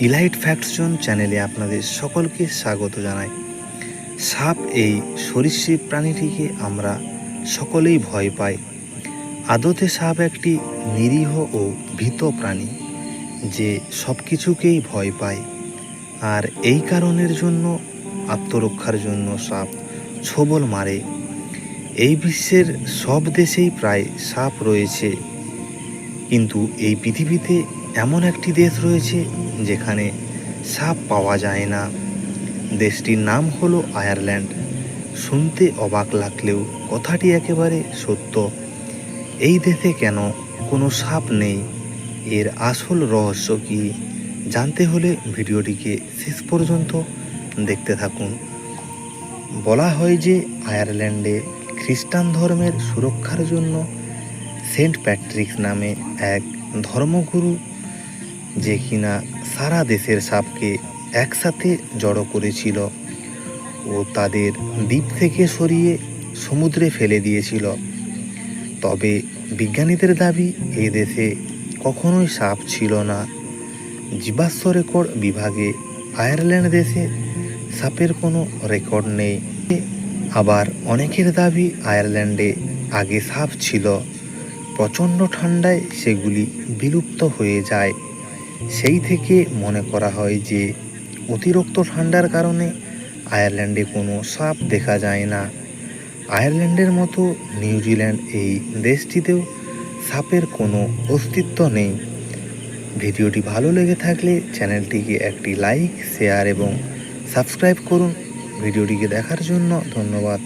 Elite ফ্যাক্টজন চ্যানেলে আপনাদের সকলকে স্বাগত জানাই। সাপ এই সরীসৃপ প্রাণীটিকে আমরা সকলেই ভয় পাই। আদতে সাপ একটি নিরীহ ও ভীত প্রাণী, যে সব কিছুকেই ভয় পায়। আর এই কারণের জন্য, আত্মরক্ষার জন্য সাপ ছোবল মারে। এই বিশ্বের সব দেশেই প্রায় সাপ রয়েছে। কিন্তু এই পৃথিবীতে এমন একটি দেশ রয়েছে যেখানে সাপ পাওয়া যায় না। দেশটির নাম হলো আয়ারল্যান্ড। শুনতে অবাক লাগলেও কথাটি একেবারে সত্য। এই দেশে কেন কোনো সাপ নেই? এর আসল রহস্য কি? জানতে হলে ভিডিওটিকে শেষ পর্যন্ত দেখতে থাকুন। বলা হয় যে আয়ারল্যান্ডে খ্রিস্টান ধর্মের সুরক্ষার জন্য সেন্ট প্যাট্রিক্স নামে এক ধর্মগুরু যে কিনা সারা দেশের সাপকে একসাথে জড়ো করেছিল ও তাদের দ্বীপ থেকে সরিয়ে সমুদ্রে ফেলে দিয়েছিল। তবে বিজ্ঞানীদের দাবি, এ দেশে কখনোই সাপ ছিল না। জীবাশ্ম রেকর্ড বিভাগে আয়ারল্যান্ড দেশে সাপের কোনো রেকর্ড নেই। আবার অনেকের দাবি, আয়ারল্যান্ডে আগে সাপ ছিল। প্রচণ্ড ঠান্ডায় সেগুলি বিলুপ্ত হয়ে যায়। সেই থেকে মনে করা হয় যে অতিরিক্ত ঠান্ডার কারণে আয়ারল্যান্ডে কোনো সাপ দেখা যায় না। আয়ারল্যান্ডের মতো নিউজিল্যান্ড এই দেশটিতেও সাপের কোনো অস্তিত্ব নেই। ভিডিওটি ভালো লেগে থাকলে চ্যানেলটিকে একটি লাইক, শেয়ার এবং সাবস্ক্রাইব করুন। ভিডিওটিকে দেখার জন্য ধন্যবাদ।